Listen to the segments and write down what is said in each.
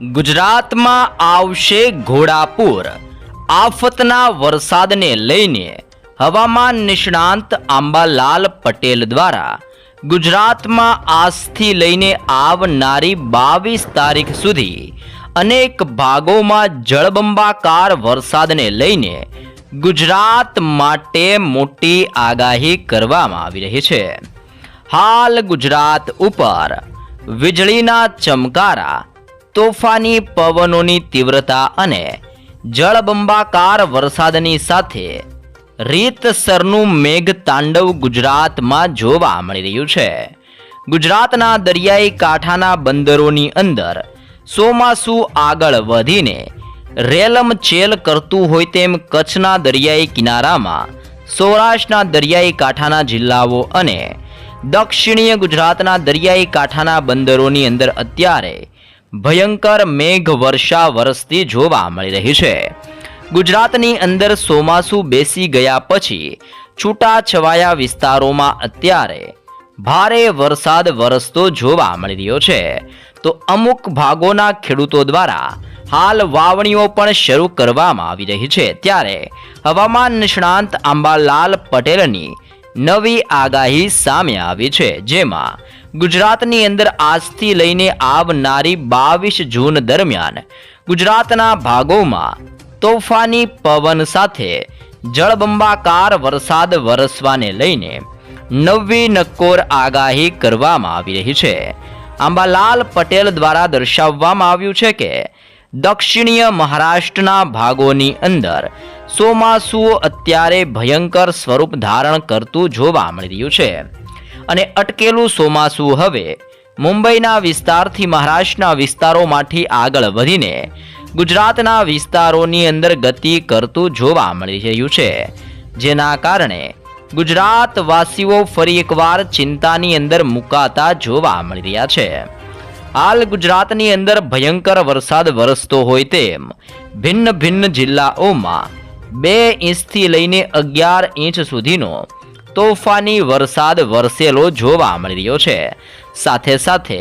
ગુજરાતમાં આવશે ઘોડાપુર. આફતના વરસાદને લઈને હવામાન નિષ્ણાંત આંબાલાલ પટેલ દ્વારા ગુજરાતમાં આજથી લઈને આવનારી બાવીસ તારીખ સુધી અનેક ભાગોમાં જળબંબાકાર વરસાદને લઈને ગુજરાત માટે મોટી આગાહી કરવામાં આવી રહી છે. હાલ ગુજરાત ઉપર વીજળીના ચમકારા તોફાની પવનોની તીવ્રતા અને જળબંબાકાર વરસાદની સાથે રીતસરનું મેઘ તાંડવ ગુજરાતમાં જોવા મળી રહ્યું છે. ગુજરાતના દરિયાઈ કાંઠાના બંદરોની અંદર ચોમાસું આગળ વધીને રેલમચેલ કરતું હોય તેમ કચ્છના દરિયાઈ કિનારામાં સૌરાષ્ટ્રના દરિયાઈ કાંઠાના જિલ્લાઓ અને દક્ષિણીય ગુજરાતના દરિયાઈ કાંઠાના બંદરોની અંદર અત્યારે ભયંકર મેઘ વર્ષા વરસતી જોવા મળી રહી છે. ગુજરાતની અંદર ચોમાસું બેસી ગયા પછી છૂટાછવાયા વિસ્તારોમાં અત્યારે ભારે વરસાદ વરસતો જોવા મળી રહ્યો છે. તો અમુક ભાગોના ખેડૂતો દ્વારા હાલ વાવણીઓ પણ શરૂ કરવામાં આવી રહી છે. ત્યારે હવામાન નિષ્ણાંત આંબાલાલ પટેલની નવી આગાહી સામે આવી છે, જેમાં ગુજરાતની અંદર આજથી લઈને આવનારી બાવીસ જૂન દરમિયાન ગુજરાતના ભાગોમાં તોફાની પવન સાથે જળબંબાકાર વરસાદ વરસવાને લઈને નવી નક્કોર આગાહી કરવામાં આવી રહી છે. આંબાલાલ પટેલ દ્વારા દર્શાવવામાં આવ્યું છે કે દક્ષિણીય મહારાષ્ટ્રના ભાગોની અંદર સોમાસુઓ અત્યારે ભયંકર સ્વરૂપ ધારણ કરતું જોવા મળી રહ્યું છે. અને અટકેલું ચોમાસું હવે. મુંબઈના વિસ્તારથી મહારાષ્ટ્રના વિસ્તારોમાંથી આગળ વધીને ગુજરાતના વિસ્તારોની અંદર ગતિ કરતું જોવા મળી રહ્યું છે. જેના કારણે ગુજરાતવાસીઓ ફરી એકવાર ચિંતાની અંદર મુકાતા જોવા મળી રહ્યા છે. હાલ ગુજરાતની અંદર ભયંકર વરસાદ વરસતો હોય તેમ ભિન્ન ભિન્ન જિલ્લાઓમાં બે ઇંચથી લઈને અગિયાર ઇંચ સુધીનો તોફાની વરસાદ વરસેલો જોવા મળી રહ્યો છે. સાથે સાથે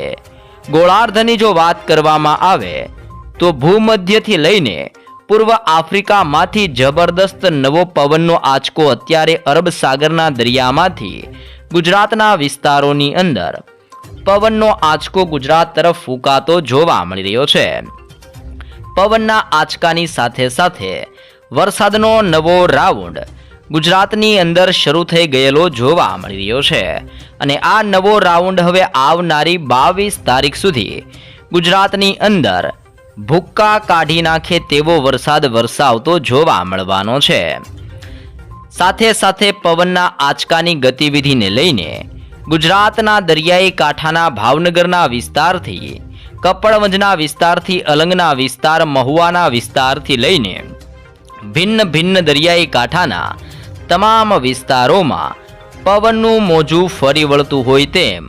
ગોળાર્ધની જો વાત કરવામાં આવે, તો ભૂમધ્યથી લઈને પૂર્વ આફ્રિકામાંથી જબરદસ્ત નવો પવનનો આંચકો અત્યારે અરબ સાગરના દરિયામાંથી ગુજરાતના વિસ્તારોની અંદર પવનનો આંચકો ગુજરાત તરફ ફૂંકાતો જોવા મળી રહ્યો છે. પવનના આંચકાની સાથે સાથે વરસાદનો નવો રાઉન્ડ ગુજરાતની અંદર શરૂ થઈ ગયેલો જોવા મળી રહ્યો છે. અને આ નવો રાઉન્ડ હવે આવનારી બાવીસ તારીખ સુધી ગુજરાતની અંદર ભૂક્કા કાઢી નાખે તેવો વરસાદ વરસાવતો જોવા મળવાનો છે. સાથે સાથે પવનના આંચકાની ગતિવિધિને લઈને ગુજરાતના દરિયાઈ કાંઠાના ભાવનગરના વિસ્તારથી, કપડવંજના વિસ્તારથી, અલંગના વિસ્તાર, મહુવાના વિસ્તારથી લઈને ભિન્ન ભિન્ન દરિયાઈ કાંઠાના તમામ વિસ્તારોમાં પવનનું મોજું ફરી વળતું હોય તેમ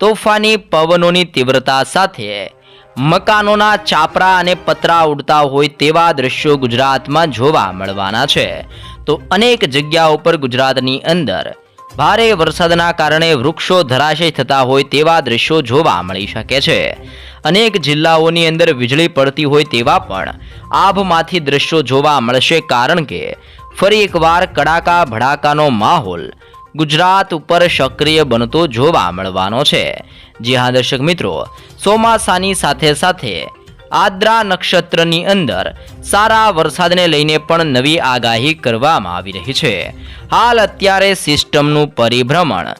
તોફાની પવનોની તીવ્રતા સાથે મકાનોના ચાપરા અને પતરા ઉડતા હોય તેવા દ્રશ્યો ગુજરાતમાં જોવા મળવાના છે. તો અનેક જગ્યાઓ પર ગુજરાતની અંદર ભારે વરસાદના કારણે વૃક્ષો ધરાશય થતા હોય તેવા દ્રશ્યો જોવા મળી શકે છે. અનેક જિલ્લાઓની અંદર વીજળી પડતી હોય તેવા પણ આભમાંથી દ્રશ્યો જોવા મળશે કારણ કે ફરી એકવાર કડાકા ભડાકાનો માહોલ ગુજરાત ઉપર સક્રિય બનતો જોવા મળવાનો છે. જી હા, દર્શક મિત્રો, ચોમાસાની સાથે સાથે આદ્રા નક્ષત્રની અંદર સારા વરસાદને લઈને પણ નવી આગાહી કરવામાં આવી રહી છે. હાલ અત્યારે સિસ્ટમનું પરિભ્રમણ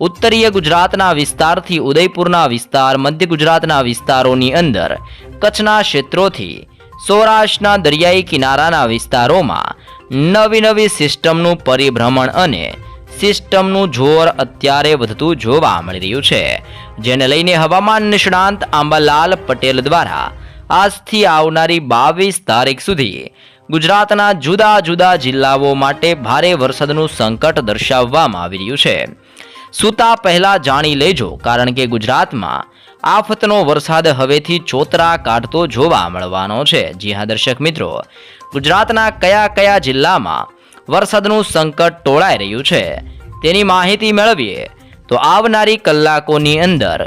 ઉત્તરીય ગુજરાતના વિસ્તારથી ઉદયપુરના વિસ્તાર, મધ્ય ગુજરાતના વિસ્તારોની અંદર કચ્છના ક્ષેત્રોથી સૌરાષ્ટ્રના દરિયાઈ કિનારાના વિસ્તારોમાં નવી નવી સિસ્ટમનું પરિભ્રમણ અને સિસ્ટમનું જોર અત્યારે વધતું જોવા મળી રહ્યું છે, જેને લઈને હવામાન નિષ્ણાંત આંબાલાલ પટેલ દ્વારા આજથી આવનારી બાવીસ તારીખ સુધી ગુજરાતના જુદા જુદા જિલ્લાઓ માટે ભારે વરસાદનું સંકટ દર્શાવવામાં આવી રહ્યું છે. સૂતા પહેલા જાણી લેજો, કારણ કે ગુજરાતમાં આફતનો વરસાદ હવેથી ચોતરા કાઢતો જોવા મળવાનો છે. જી હા, દર્શક મિત્રો ગુજરાતના કયા કયા જિલ્લામાં વરસાદનું સંકટ ટોળાઈ રહ્યું છે, તેની માહિતી મેળવીએ, તો આવનારી કલાકોની અંદર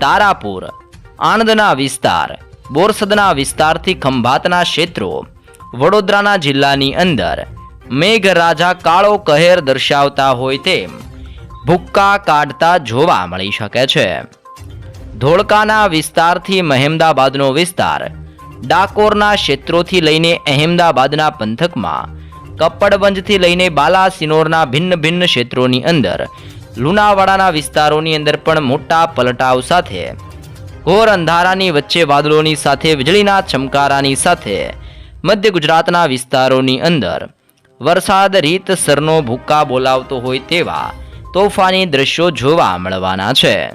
તારાપુર, આણંદના વિસ્તાર, બોરસદના વિસ્તારથી ખંભાતના ક્ષેત્રો, વડોદરાના જિલ્લાની અંદર મેઘરાજા કાળો કહેર દર્શાવતા હોય તેમ ભૂક્કા કાઢતા જોવા મળી શકે છે. ધોળકાના વિસ્તારથી મહેમદાબાદનો વિસ્તાર ડાકોરના ક્ષેત્રોથી લઈને અહેમદાબાદના પંથકમાં કપ્પડબંજથી લઈને બાલાસિનોરના ભિન્ન ભિન્ન ક્ષેત્રોની અંદર, લુણાવાડાના વિસ્તારોની અંદર પણ મોટા પલટાવ સાથે, ઘોર અંધારાની વચ્ચે વાદળોની સાથે, વીજળીના ચમકારાની સાથે, મધ્ય ગુજરાતના વિસ્તારોની અંદર, વરસાદ રીતસરનો ભૂક્કા બોલાવતો હોય તેવા તોફાની દ્રશ્યો જોવા મળવાના છે.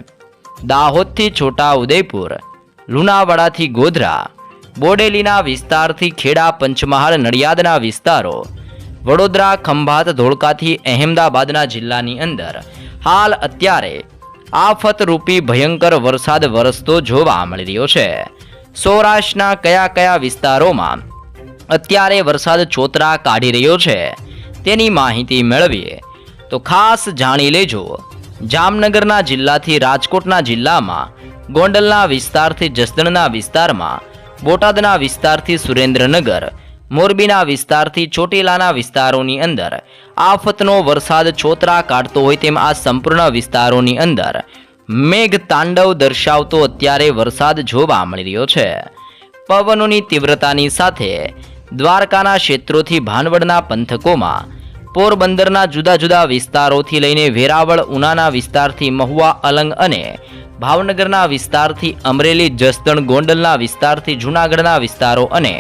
દાહોદથી છોટા ઉદયપુર, લુણાવાડાથી ગોધરા બોડેલીના વિસ્તારથી ખેડા, પંચમહાલ, નડિયાદના વિસ્તારો. વડોદરા, ખંભાત, ધોળકાથી, અહેમદાબાદના જિલ્લાની અંદર. હાલ અત્યારે આફતરૂપી ભયંકર વરસાદ વરસતો જોવા મળી રહ્યો છે. સૌરાષ્ટ્રના કયા કયા વિસ્તારોમાં અત્યારે વરસાદ ચોતરા કાઢી રહ્યો છે, તેની માહિતી મેળવીએ. તો ખાસ જાણી લેજો, જામનગરના જિલ્લાથી રાજકોટના જિલ્લામાં, ગોંડલના વિસ્તારથી જસદણના વિસ્તારમાં બોટાદના વિસ્તારથી સુરેન્દ્રનગર, મોરબીના વિસ્તારથી ચોટીલાના વિસ્તારોની અંદર. આફતનો વરસાદ છોતરા કાઢતો હોય તેમ આ સંપૂર્ણ વિસ્તારોની અંદર. મેઘ તાંડવ દર્શાવતો અત્યારે વરસાદ જોવા મળી રહ્યો છે. પવનોની તીવ્રતાની સાથે દ્વારકાના ક્ષેત્રોથી ભાનવડના પંથકોમાં, પોરબંદરના જુદા જુદા વિસ્તારોથી લઈને વેરાવળ, ઉનાના વિસ્તારથી મહુવા, અલંગ અને ભાવનગરના વિસ્તારથી અમરેલી, જસદણ, ગોંડલના વિસ્તારથી જૂનાગઢના વિસ્તારો અને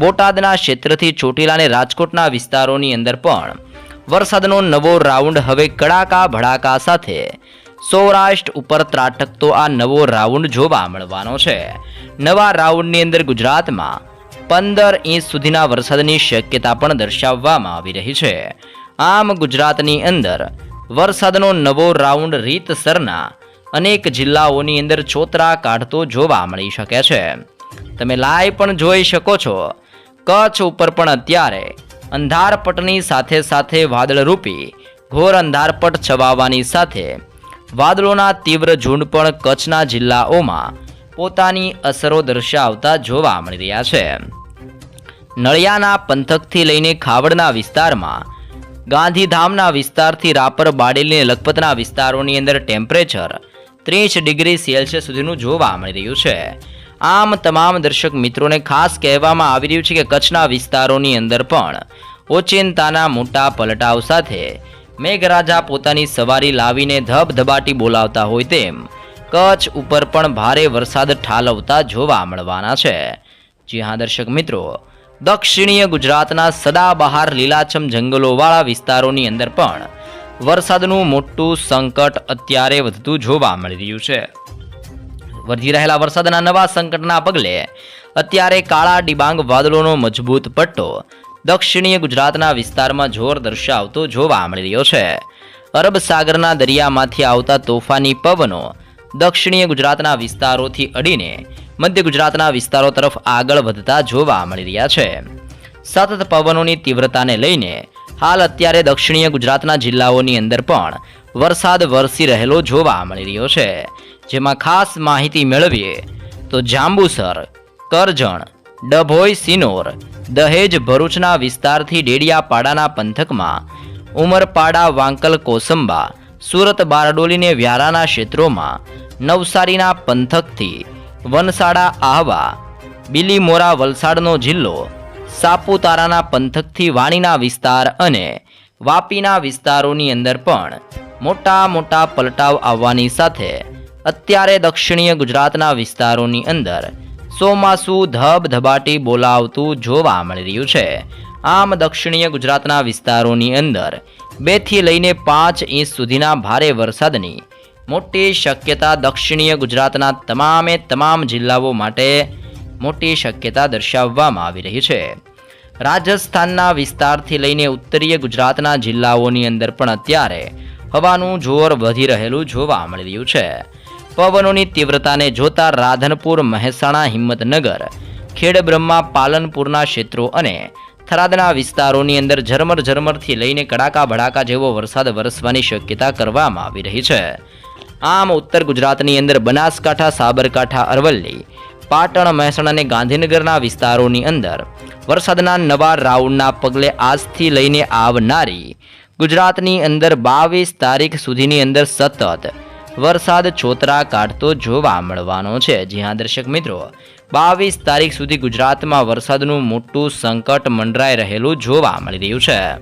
બોટાદના ક્ષેત્રથી ચોટીલા અને રાજકોટના વિસ્તારોની અંદર પણ વરસાદનો નવો રાઉન્ડ હવે કડાકા ભડાકા સાથે સૌરાષ્ટ્ર ઉપર ત્રાટકતો આ નવો રાઉન્ડ જોવા મળવાનો છે. નવા રાઉન્ડની અંદર ગુજરાતમાં પંદર ઇંચ સુધીના વરસાદની શક્યતા પણ દર્શાવવામાં આવી રહી છે. આમ ગુજરાતની અંદર વરસાદનો નવો રાઉન્ડ રીતસરના અનેક જિલ્લાઓની અંદર છોતરા કાઢતો જોવા મળી શકે છે. તમે લાઈવ પણ જોઈ શકો છો. કચ્છ ઉપર પણ અત્યારે અંધારપટની સાથે સાથે વાદળરૂપી, ઘોર અંધારપટ છવાવાની સાથે વાદળોના તીવ્ર ઝુંડ પણ કચ્છના જિલ્લાઓમાં પોતાની અસરો દર્શાવતા જોવા મળી રહ્યા છે. નળિયાના પંથકથી લઈને ખાવડના વિસ્તારમાં, ગાંધીધામના વિસ્તારથી રાપર બાડેલી લખપતના વિસ્તારોની અંદર ટેમ્પરેચર ત્રીસ ડિગ્રી સેલ્સિયસ સુધીનું જોવા મળી રહ્યું છે. આમ તમામ દર્શક મિત્રોને ખાસ કહેવામાં આવી રહ્યું છે કે કચ્છના વિસ્તારોની અંદર પણ ઓચિંતાના મોટા પલટાવ સાથે મેઘરાજા પોતાની સવારી લાવીને ધબધબાટી બોલાવતા હોય તેમ કચ્છ ઉપર પણ ભારે વરસાદ ઠાલવતા જોવા મળવાના છે. જી હા, દર્શક મિત્રો, દક્ષિણીય ગુજરાતના સદાબહાર લીલાછમ જંગલોવાળા વિસ્તારોની અંદર પણ વરસાદનું મોટું સંકટ અત્યારે વધતું જોવા મળી રહ્યું છે. વધી રહેલા વરસાદના નવા સંકટના પગલે અત્યારે કાળા ડિબાંગ વાદળોનો મજબૂત પટ્ટો દક્ષિણીય ગુજરાતના વિસ્તારમાં જોર દર્શાવતો જોવા મળી રહ્યો છે. અરબ સાગરના દરિયામાંથી આવતા તોફાની પવનો દક્ષિણીય ગુજરાતના વિસ્તારોથી અડીને મધ્ય ગુજરાતના વિસ્તારો તરફ આગળ વધતા જોવા મળી રહ્યા છે. સતત પવનોની તીવ્રતાને લઈને હાલ અત્યારે દક્ષિણીય ગુજરાતના જિલ્લાઓની અંદર પણ વરસાદ વરસી રહેલો જોવા મળી રહ્યો છે. જેમાં ખાસ માહિતી મેળવીએ તો જાંબુસર, કરજણ, ડભોઈ, સિનોર, દહેજ ભરૂચના વિસ્તારથી ડેડિયાપાડાના પંથકમાં, ઉમરપાડા, વાંકલ, કોસંબા, સુરત બારડોલીને વ્યારાના ક્ષેત્રોમાં નવસારીના પંથકથી વનસાડા, આહવા, બિલીમોરા, વલસાડનો જિલ્લો સાપુતારાના પંથકથી વાણીના વિસ્તાર અને વાપીના વિસ્તારોની અંદર પણ મોટા મોટા પલટાવ આવવાની સાથે અત્યારે દક્ષિણીય ગુજરાતના વિસ્તારોની અંદર ચોમાસું ધબધબાટી બોલાવતું જોવા મળી રહ્યું છે. આમ દક્ષિણીય ગુજરાતના વિસ્તારોની અંદર બેથી લઈને પાંચ ઇંચ સુધીના ભારે વરસાદની મોટી શક્યતા દક્ષિણીય ગુજરાતના તમામે તમામ જિલ્લાઓ માટે મોટી શક્યતા દર્શાવવામાં આવી રહી છે. રાજસ્થાનના વિસ્તારથી લઈને ઉત્તરીય ગુજરાતના જિલ્લાઓની અંદર પણ અત્યારે હવાનું જોર વધી રહેલું જોવા મળી રહ્યું છે. પવનોની તીવ્રતાને જોતા રાધનપુર, મહેસાણા, હિંમતનગર, ખેડબ્રહ્મા, પાલનપુરના ક્ષેત્રો અને થરાદના વિસ્તારોની અંદર ઝરમર ઝરમરથી લઈને કડાકા ભડાકા જેવો વરસાદ વરસવાની શક્યતા કરવામાં આવી રહી છે. આમ ઉત્તર ગુજરાતની અંદર બનાસકાંઠા, સાબરકાંઠા, અરવલ્લી પાટણ, મહેસાણા અને ગાંધીનગરના વિસ્તારોની અંદર વરસાદના નવા રાઉન્ડના પગલે આજથી લઈને આવનારી ગુજરાતની અંદર બાવીસ તારીખ સુધીની અંદર સતત વરસાદ છોતરા કાઢતો જોવા મળવાનો છે. જી હા, દર્શક મિત્રો, બાવીસ તારીખ સુધી ગુજરાતમાં વરસાદનું મોટું સંકટ મંડરાઈ રહેલું જોવા મળી રહ્યું છે.